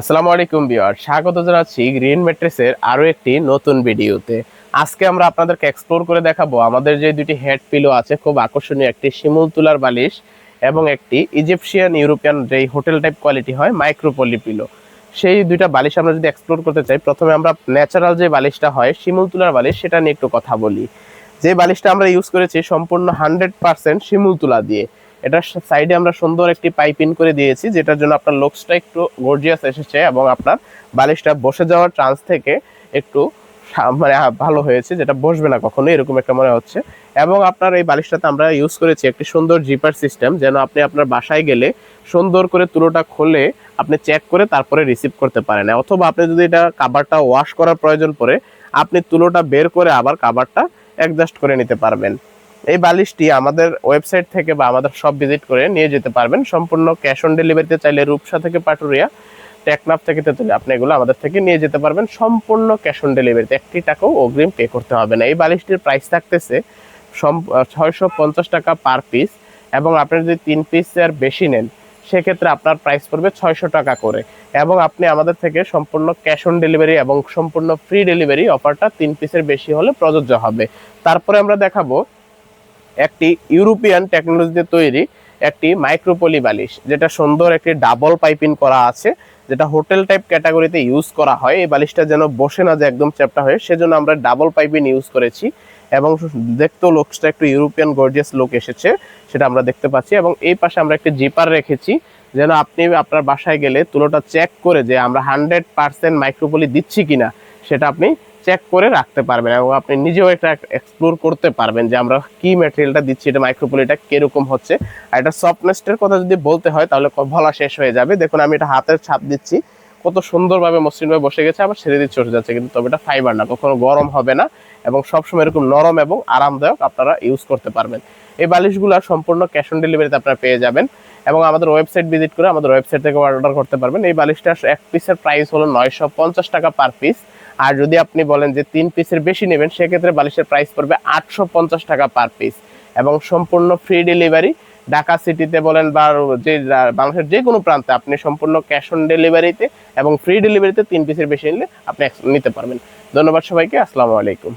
আসসালামু আলাইকুম বিয়ার স্বাগত জানাচ্ছি গ্রিন ম্যাট্রেসের আরও একটি নতুন ভিডিওতে। আজকে আমরা আপনাদেরকে এক্সপ্লোর করে দেখাবো আমাদের যে দুটি হেড পিলো আছে, খুব আকর্ষণীয় একটি শিমুল তুলার বালিশ এবং একটি ইজিপশিয়ান ইউরোপিয়ান যেই হোটেল টাইপ কোয়ালিটি হয় মাইক্রোপলি পিলো সেই দুইটা বালিশ আমরা যদি এক্সপ্লোর করতে চাই, প্রথমে আমরা ন্যাচারাল যে বালিশটা হয়, শিমুল তুলার বালিশ, সেটা নিয়ে একটু কথা বলি। যে বালিশটা আমরা ইউজ করেছি সম্পূর্ণ হান্ড্রেড পার্সেন্ট শিমুল তুলা দিয়ে। এটার সাইডে আমরা সুন্দর একটি পাইপিং করে দিয়েছি, যেটার জন্য আপনার লুকসটা একটু গর্জিয়াস এসেছে এবং আপনার বালিশটা বসে যাওয়ার চান্স থেকে একটু মানে ভালো হয়েছে, যেটা বসবে না কখনো এরকম একটা মনে হচ্ছে। এবং আপনার এই বালিশটাতে আমরা ইউজ করেছি একটি সুন্দর জিপার সিস্টেম যেন আপনি আপনার বাসায় গেলে সুন্দর করে তুলোটা খুলে আপনি চেক করে তারপরে রিসিভ করতে পারেন। অথবা আপনি যদি এটা কাবারটা ওয়াশ করার প্রয়োজন পড়ে, আপনি তুলোটা বের করে আবার কাবারটা অ্যাডজাস্ট করে নিতে পারবেন। এই বালিশটি আমাদের ওয়েবসাইট থেকে বা আমাদের সব ভিজিট করে নিয়ে যেতে পারবেন। সম্পূর্ণ ক্যাশ অন ডেলিভারিতে চাইলে রূপসা থেকে পাটুরিয়া, টেকনাফ থেকে তেতুলি আপনি এগুলো আমাদের থেকে নিয়ে যেতে পারবেন। সম্পূর্ণ ক্যাশ অন ডেলিভারিতে একটি টাকাও অগ্রিম পে করতে হবে না। এই বালিশটির প্রাইস থাকতেছে ছয়শো পঞ্চাশ টাকা পার পিস এবং আপনি যদি তিন পিস আর বেশি নেন, সেক্ষেত্রে আপনার প্রাইস পড়বে ছয়শো টাকা করে। এবং আপনি আমাদের থেকে সম্পূর্ণ ক্যাশ অন ডেলিভারি এবং সম্পূর্ণ ফ্রি ডেলিভারি অফারটা তিন পিসের বেশি হলে প্রযোজ্য হবে। তারপরে আমরা দেখাবো একটি ইউরোপিয়ান টেকনোলজিতে তৈরি একটি মাইক্রোপলি বালিশ, যেটা সুন্দর একটি ডাবল পাইপিং করা আছে, যেটা হোটেল টাইপ ক্যাটাগরিতে ইউজ করা হয়। এই বালিশটা যেন বসে না যে একদম চ্যাপটা হয়ে, সেজন্য আমরা ডাবল পাইপিং ইউজ করেছি এবং দেখতেও লুকসটা একটু ইউরোপিয়ান গর্জিয়াস লুক এসেছে, সেটা আমরা দেখতে পাচ্ছি। এবং এই পাশে আমরা একটি জিপার রেখেছি, যেন আপনি আপনার বাসায় গেলে তুলোটা চেক করে যে আমরা হান্ড্রেড পার্সেন্ট মাইক্রোপলি দিচ্ছি কিনা। সেটা আপনি চেক করে রাখতে পারবেন এবং আপনি নিজেও এটা এক্সপ্লোর করতে পারবেন যে আমরা কি ম্যাটেরিয়ালটা দিচ্ছি, এটা মাইক্রোপলিটা কীরকম হচ্ছে। আর এটা সফটনেসটার কথা যদি বলতে হয়, তাহলে বলা শেষ হয়ে যাবে। দেখুন, আমি এটা হাতের ছাপ দিচ্ছি। কত সুন্দরভাবে মসৃণভাবে বসে গেছে, আবার ছেড়ে দিয়ে চলে যাচ্ছে। কিন্তু তবে এটা ফাইবার না, কখনো গরম হবে না এবং সবসময় এরকম নরম এবং আরামদায়ক আপনারা ইউজ করতে পারবেন। এই বালিশগুলো সম্পূর্ণ ক্যাশ অন ডেলিভারিতে আপনারা পেয়ে যাবেন এবং আমাদের ওয়েবসাইট ভিজিট করে আমাদের ওয়েবসাইট থেকে অর্ডার করতে পারবেন। এই বালিশটা এক পিসের প্রাইস হলো নয়শো পঞ্চাশ টাকা পার পিস আর যদি আপনি বলেন যে তিন পিসের বেশি নেবেন, সেক্ষেত্রে বালিশের প্রাইস পড়বে আটশো পঞ্চাশ টাকা পার পিস এবং সম্পূর্ণ ফ্রি ডেলিভারি ঢাকা সিটিতে বলেন বা যে, বাংলাদেশের যে কোনো প্রান্তে আপনি সম্পূর্ণ ক্যাশ অন ডেলিভারিতে এবং ফ্রি ডেলিভারিতে তিন পিসের বেশি নিলে আপনি নিতে পারবেন। ধন্যবাদ সবাইকে, আসসালামু আলাইকুম।